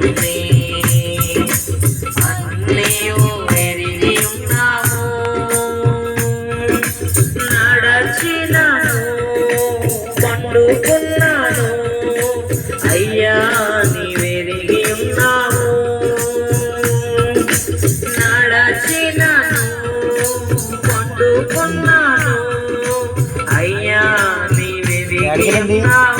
తండ్రి అన్నయ్యో ఎరిగి ఉన్నాము. నడచినాను పండుకున్నాను. అయ్యా నీవెరిగి ఉన్నావు నడచినాను పండుకున్నాను. అయ్యా నీవెరిగి ఉన్నావు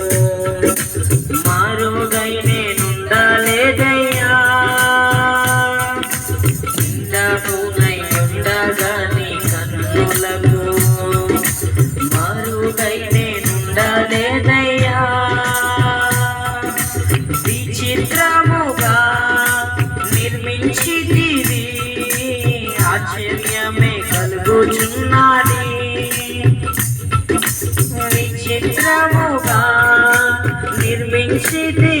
Good.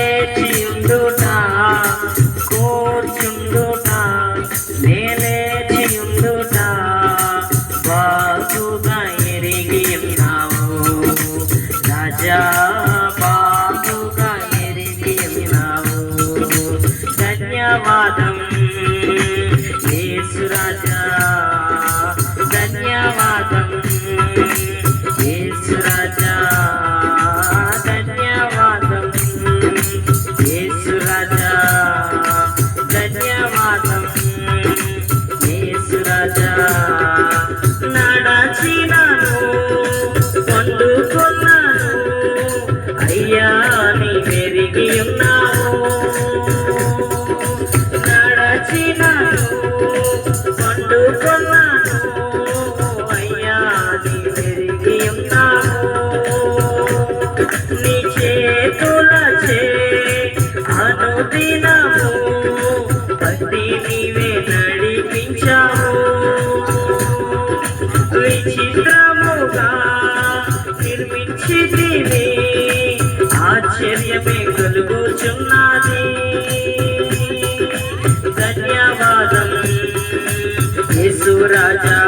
ಸುಗಾ నిర్మించితివి ఆశ్చర్యమే కలుగుచున్నది. ధన్యవాదం. యేసు రాజా